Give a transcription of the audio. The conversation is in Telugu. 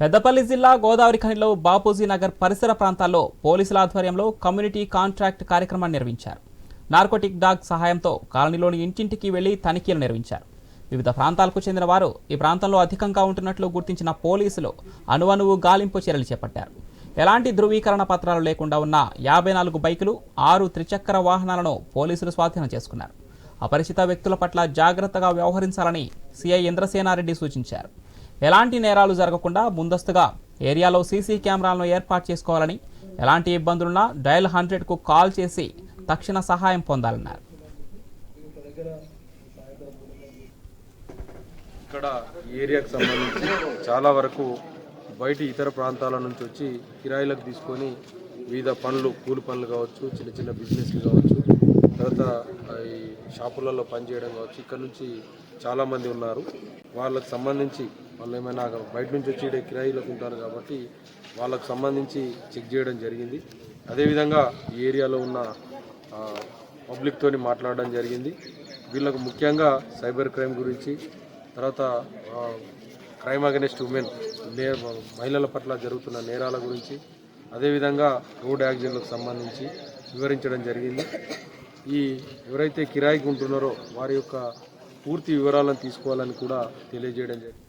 పెద్దపల్లి జిల్లా గోదావరి ఖనిలో బాపూజీ నగర్ పరిసర ప్రాంతాల్లో పోలీసుల ఆధ్వర్యంలో కమ్యూనిటీ కాంట్రాక్ట్ కార్యక్రమాన్ని నిర్వహించారు. నార్కోటిక్ డాగ్ సహాయంతో కాలనీలోని ఇంటింటికి వెళ్ళి తనిఖీలు నిర్వహించారు. వివిధ ప్రాంతాలకు చెందిన వారు ఈ ప్రాంతంలో అధికంగా ఉంటున్నట్లు గుర్తించిన పోలీసులు అణువణువు గాలింపు చర్యలు చేపట్టారు. ఎలాంటి ధృవీకరణ పత్రాలు లేకుండా ఉన్న యాభై నాలుగు బైకులు ఆరు త్రిచక్ర వాహనాలను పోలీసులు స్వాధీనం చేసుకున్నారు. అపరిచిత వ్యక్తుల పట్ల జాగ్రత్తగా వ్యవహరించాలని సిఐ ఇంద్రసేనారెడ్డి సూచించారు. ఎలాంటి నేరాలు జరగకుండా ముందస్తుగా ఏరియాలో సీసీ కెమెరాలను ఏర్పాటు చేసుకోవాలని ఎలాంటి ఇబ్బందులున్నా డయల్ హండ్రెడ్కు కాల్ చేసి తక్షణ సహాయం పొందాలన్నారు. ఇక్కడ ఈ ఏరియాకు సంబంధించి చాలా వరకు బయట ఇతర ప్రాంతాల నుంచి వచ్చి కిరాయిలకు తీసుకొని వివిధ పనులు కూలి పనులు కావచ్చు చిన్న చిన్న బిజినెస్లు కావచ్చు తర్వాత ఈ షాపులలో పనిచేయడం కావచ్చు ఇక్కడ నుంచి చాలామంది ఉన్నారు. వాళ్ళకి సంబంధించి వాళ్ళు ఏమైనా బయట నుంచి వచ్చి కిరాయిలకు ఉంటారు కాబట్టి వాళ్ళకు సంబంధించి చెక్ చేయడం జరిగింది. అదేవిధంగా ఈ ఏరియాలో ఉన్న పబ్లిక్తో పబ్లిక్తోని మాట్లాడడం జరిగింది. వీళ్ళకు ముఖ్యంగా సైబర్ క్రైమ్ గురించి తర్వాత క్రైమ్ అగెనిస్ట్ ఉమెన్ నే మహిళల పట్ల జరుగుతున్న నేరాల గురించి అదేవిధంగా రోడ్ యాక్సిడెంట్లకు సంబంధించి వివరించడం జరిగింది. ఈ ఎవరైతే కిరాయికి ఉంటున్నారో వారి యొక్క పూర్తి వివరాలను తీసుకోవాలని కూడా తెలియజేయడం జరిగింది.